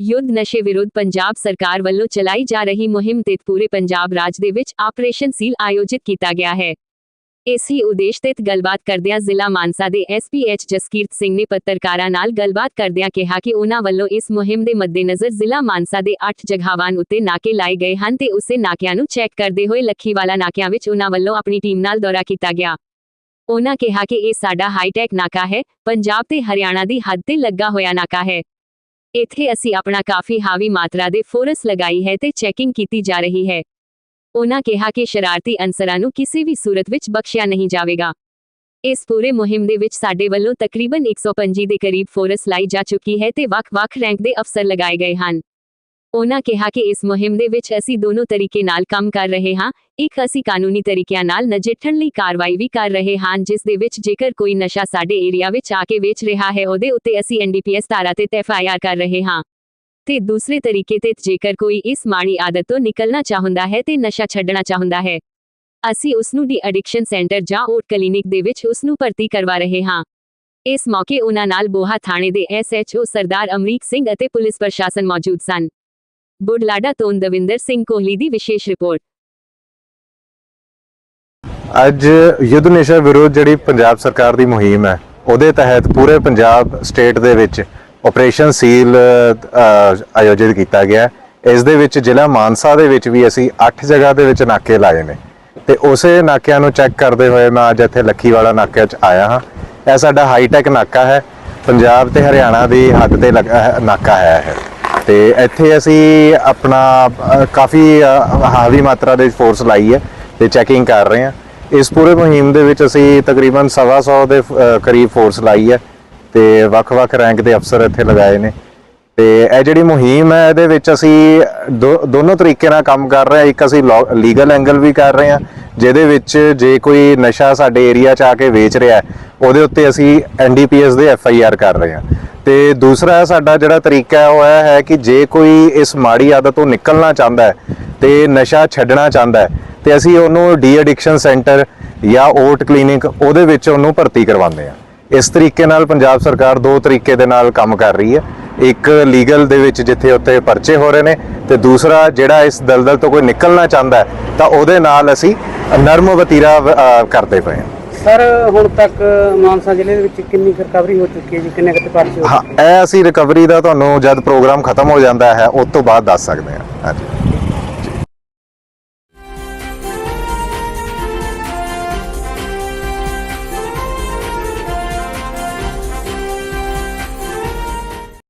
ਯੁੱਧ ਨਸ਼ੇ ਵਿਰੁੱਧ ਪੰਜਾਬ ਸਰਕਾਰ ਵੱਲੋਂ ਚਲਾਈ ਜਾ ਰਹੀ ਮੁਹਿੰਮ ਤਹਿਤ ਪੂਰੇ ਪੰਜਾਬ ਰਾਜ ਦੇ ਵਿੱਚ ਆਪਰੇਸ਼ਨ ਸੀਲ ਆਯੋਜਿਤ ਕੀਤਾ ਗਿਆ ਹੈ। ਇਸ ਉਦੇਸ਼ ਤਹਿਤ ਗੱਲਬਾਤ ਕਰਦਿਆਂ ਜ਼ਿਲ੍ਹਾ ਮਾਨਸਾ ਦੇ ਐਸਪੀਐਚ ਜਸਕੀਰਤ ਸਿੰਘ ਨੇ ਪੱਤਰਕਾਰਾਂ ਨਾਲ ਗੱਲਬਾਤ ਕਰਦਿਆਂ ਕਿਹਾ ਕਿ ਉਹਨਾਂ ਵੱਲੋਂ ਇਸ ਮੁਹਿੰਮ ਦੇ ਮੱਦੇਨਜ਼ਰ ਜ਼ਿਲ੍ਹਾ ਮਾਨਸਾ ਦੇ 8 ਜਗ੍ਹਾਵਾਂ ਉੱਤੇ ਨਾਕੇ ਲਾਏ ਗਏ ਹਨ ਤੇ ਉਸੇ ਨਾਕਿਆਂ ਨੂੰ ਚੈੱਕ ਕਰਦੇ ਹੋਏ ਲੱਖੀਵਾਲਾ ਨਾਕਿਆਂ ਵਿੱਚ ਉਹਨਾਂ ਵੱਲੋਂ ਆਪਣੀ ਟੀਮ ਨਾਲ ਦੌਰਾ ਕੀਤਾ ਗਿਆ। ਉਹਨਾਂ ਕਿਹਾ ਕਿ ਇਹ ਸਾਡਾ ਹਾਈਟੈਕ ਨਾਕਾ ਹੈ, ਪੰਜਾਬ ਤੇ ਹਰਿਆਣਾ ਦੀ ਹੱਦ ਤੇ ਲੱਗਾ ਹੋਇਆ ਨਾਕਾ ਹੈ। ਇੱਥੇ ਅਸੀਂ ਆਪਣਾ ਕਾਫੀ ਹਾਵੀ ਮਾਤਰਾ ਦੇ ਫੋਰਸ ਲਗਾਈ ਹੈ ਤੇ ਚੈਕਿੰਗ ਕੀਤੀ ਜਾ ਰਹੀ ਹੈ। ਉਹਨਾਂ ਕਿਹਾ ਕਿ ਸ਼ਰਾਰਤੀ ਅਨਸਰਾਂ ਨੂੰ ਕਿਸੇ ਵੀ ਸੂਰਤ ਵਿੱਚ ਬਖਸ਼ਿਆ ਨਹੀਂ ਜਾਵੇਗਾ। ਇਸ ਪੂਰੇ ਮੁਹਿੰਮ ਦੇ ਵਿੱਚ ਸਾਡੇ ਵੱਲੋਂ ਤਕਰੀਬਨ 125 ਦੇ ਕਰੀਬ ਫੋਰਸ ਲਾਈ ਜਾ ਚੁੱਕੀ ਹੈ ਤੇ ਵੱਖ-ਵੱਖ ਰੈਂਕ ਦੇ ਅਫਸਰ ਲਗਾਏ ਗਏ ਹਨ। ਉਹਨਾਂ ਕਿਹਾ ਕਿ ਇਸ ਮੁਹਿੰਮ ਦੇ ਵਿੱਚ ਅਸੀਂ ਦੋਨੋਂ ਤਰੀਕੇ ਨਾਲ ਕੰਮ ਕਰ ਰਹੇ ਹਾਂ, ਇੱਕ ਅਸੀਂ ਕਾਨੂੰਨੀ ਤਰੀਕਿਆਂ ਨਾਲ ਨਜਿੱਠਣ ਲਈ ਕਾਰਵਾਈ ਵੀ ਕਰ ਰਹੇ ਹਾਂ, ਜਿਸ ਦੇ ਵਿੱਚ ਜੇਕਰ ਕੋਈ ਨਸ਼ਾ ਸਾਡੇ ਏਰੀਆ ਵਿੱਚ ਆ ਕੇ ਵੇਚ ਰਿਹਾ ਹੈ, ਉਹਦੇ ਉੱਤੇ ਅਸੀਂ ਐਨਡੀਪੀਐਸ ਧਾਰਾ ਤੇ ਐਫਆਈਆਰ ਕਰ ਰਹੇ ਹਾਂ। ਤੇ ਦੂਸਰੇ ਤਰੀਕੇ ਤੇ ਜੇਕਰ ਕੋਈ ਇਸ ਮਾੜੀ ਆਦਤ ਤੋਂ ਨਿਕਲਣਾ ਚਾਹੁੰਦਾ ਹੈ ਤੇ ਨਸ਼ਾ ਛੱਡਣਾ ਚਾਹੁੰਦਾ ਹੈ, ਅਸੀਂ ਉਸ ਨੂੰ ਡੀ ਐਡਿਕਸ਼ਨ ਸੈਂਟਰ ਜਾਂ ਓਟ ਕਲੀਨਿਕ ਦੇ ਵਿੱਚ ਉਸ ਨੂੰ ਭਰਤੀ ਕਰਵਾ ਰਹੇ ਹਾਂ। ਇਸ ਮੌਕੇ ਉਹਨਾਂ ਨਾਲ ਬੋਹਾ ਥਾਣੇ ਦੇ ਐਸਐਚਓ ਸਰਦਾਰ ਅਮਰੀਕ ਸਿੰਘ ਅਤੇ ਪੁਲਿਸ ਪ੍ਰਸ਼ਾਸਨ ਮੌਜੂਦ ਸਨ। ਬੁਢਲਾਡਾ ਤੋਂ ਦਵਿੰਦਰ ਸਿੰਘ ਕੋਹਲੀ ਦੀ ਵਿਸ਼ੇਸ਼ ਰਿਪੋਰਟ ਅੱਜ ਯੁੱਧ ਨਸ਼ਾ ਵਿਰੋਧ ਜਿਹੜੀ ਪੰਜਾਬ ਸਰਕਾਰ ਦੀ ਮੁਹਿੰਮ ਹੈ, ਉਹਦੇ ਤਹਿਤ ਪੂਰੇ ਪੰਜਾਬ ਸਟੇਟ ਦੇ ਵਿੱਚ ਆਪਰੇਸ਼ਨ ਸੀਲ ਆਯੋਜਿਤ ਕੀਤਾ ਗਿਆ ਹੈ। ਇਸ ਦੇ ਵਿੱਚ ਜ਼ਿਲ੍ਹਾ ਮਾਨਸਾ ਦੇ ਵਿੱਚ ਵੀ ਅਸੀਂ 8 ਜਗ੍ਹਾ ਦੇ ਵਿੱਚ ਨਾਕੇ ਲਾਏ ਨੇ। ਤੇ ਉਸੇ ਨਾਕਿਆਂ ਨੂੰ ਚੈੱਕ ਕਰਦੇ ਹੋਏ ਮੈਂ ਅੱਜ ਇੱਥੇ ਲੱਖੀਵਾਲਾ ਨਾਕੇ 'ਚ ਆਇਆ ਹਾਂ। ਇਹ ਸਾਡਾ ਹਾਈਟੈਕ ਨਾਕਾ ਹੈ। ਪੰਜਾਬ ਤੇ ਹਰਿਆਣਾ ਦੀ ਹੱਦ ਤੇ ਲੱਗਾ ਨਾਕਾ ਹੈ ਇਹ। ਤੇ ਇੱਥੇ ਅਸੀਂ ਆਪਣਾ ਅ, ਕਾਫੀ ਹਾਵੀ ਮਾਤਰਾ ਦੇ ਫੋਰਸ ਲਾਈ ਹੈ ਤੇ ਚੈਕਿੰਗ ਕਰ ਰਹੇ ਹਾਂ। ਇਸ ਪੂਰੇ ਮੁਹਿੰਮ ਦੇ ਵਿੱਚ ਅਸੀਂ ਤਕਰੀਬਨ ਸਵਾ ਸੌ ਦੇ ਅ, ਕਰੀਬ ਫੋਰਸ ਲਾਈ ਹੈ ਤੇ ਵੱਖ-ਵੱਖ ਰੈਂਕ ਦੇ ਅਫਸਰ ਇੱਥੇ ਲਗਾਏ ਨੇ। ਤੇ ਇਹ ਜਿਹੜੀ ਮੁਹਿੰਮ ਹੈ ਇਹਦੇ ਵਿੱਚ ਅਸੀਂ ਦੋ- ਦੋਨੋਂ ਤਰੀਕੇ ਨਾਲ ਕੰਮ ਕਰ ਰਹੇ ਹਾਂ। ਇੱਕ ਅਸੀਂ ਲੀਗਲ ਐਂਗਲ ਵੀ ਕਰ ਰਹੇ ਹਾਂ ਜਿਹਦੇ ਵਿੱਚ ਜੇ ਕੋਈ ਨਸ਼ਾ ਸਾਡੇ ਏਰੀਆ 'ਚ ਆ ਕੇ ਵੇਚ ਰਿਹਾ ਹੈ ਉਹਦੇ ਉੱਤੇ ਅਸੀਂ ਐਨਡੀਪੀਐਸ ਦੇ ਐਫ ਆਈ ਆਰ ਕਰ ਰਹੇ ਹਾਂ। ਤੇ ਦੂਸਰਾ ਸਾਡਾ ਜਿਹੜਾ ਤਰੀਕਾ ਹੈ, ਉਹ ਇਹ ਹੈ ਕਿ ਜੇ ਕੋਈ ਇਸ ਮਾੜੀ ਆਦਤ ਤੋਂ ਨਿਕਲਣਾ ਚਾਹੁੰਦਾ ਹੈ ਤੇ ਨਸ਼ਾ ਛੱਡਣਾ ਚਾਹੁੰਦਾ ਹੈ, ਤੇ ਅਸੀਂ ਉਹਨੂੰ ਡੀ ਐਡਿਕਸ਼ਨ ਸੈਂਟਰ ਜਾਂ ਓਟ ਕਲੀਨਿਕ ਉਹਦੇ ਵਿੱਚ ਉਹਨੂੰ ਭਰਤੀ ਕਰਵਾਉਂਦੇ ਹਾਂ। ਇਸ ਤਰੀਕੇ ਨਾਲ ਪੰਜਾਬ ਸਰਕਾਰ ਦੋ ਤਰੀਕੇ ਦੇ ਨਾਲ ਕੰਮ ਕਰ ਰਹੀ ਹੈ। ਇੱਕ ਲੀਗਲ ਦੇ ਵਿੱਚ ਜਿੱਥੇ ਉੱਤੇ ਪਰਚੇ ਹੋ ਰਹੇ ਨੇ ਤੇ ਦੂਸਰਾ ਜਿਹੜਾ ਇਸ ਦਲਦਲ ਤੋਂ ਕੋਈ ਨਿਕਲਣਾ ਚਾਹੁੰਦਾ ਤਾਂ ਉਹਦੇ ਨਾਲ ਅਸੀਂ ਨਰਮ ਵਤੀਰਾ ਕਰਦੇ ਪਏ ਹਾਂ। ਸਰ ਹੁਣ ਤੱਕ ਮਾਨਸਾ ਜ਼ਿਲ੍ਹੇ ਦੇ ਵਿੱਚ ਕਿੰਨੀ ਰਿਕਵਰੀ ਹੋ ਚੁੱਕੀ ਹੈ ਜੀ? ਕਿੰਨੇ ਕਿਤੇ ਪਰਚੇ ਹੋ ਇਹ ਅਸੀਂ ਰਿਕਵਰੀ ਦਾ ਤੁਹਾਨੂੰ ਜਦ ਪ੍ਰੋਗਰਾਮ ਖਤਮ ਹੋ ਜਾਂਦਾ ਹੈ ਉਸ ਤੋਂ ਬਾਅਦ ਦੱਸ ਸਕਦੇ ਹਾਂ। ਹਾਂਜੀ।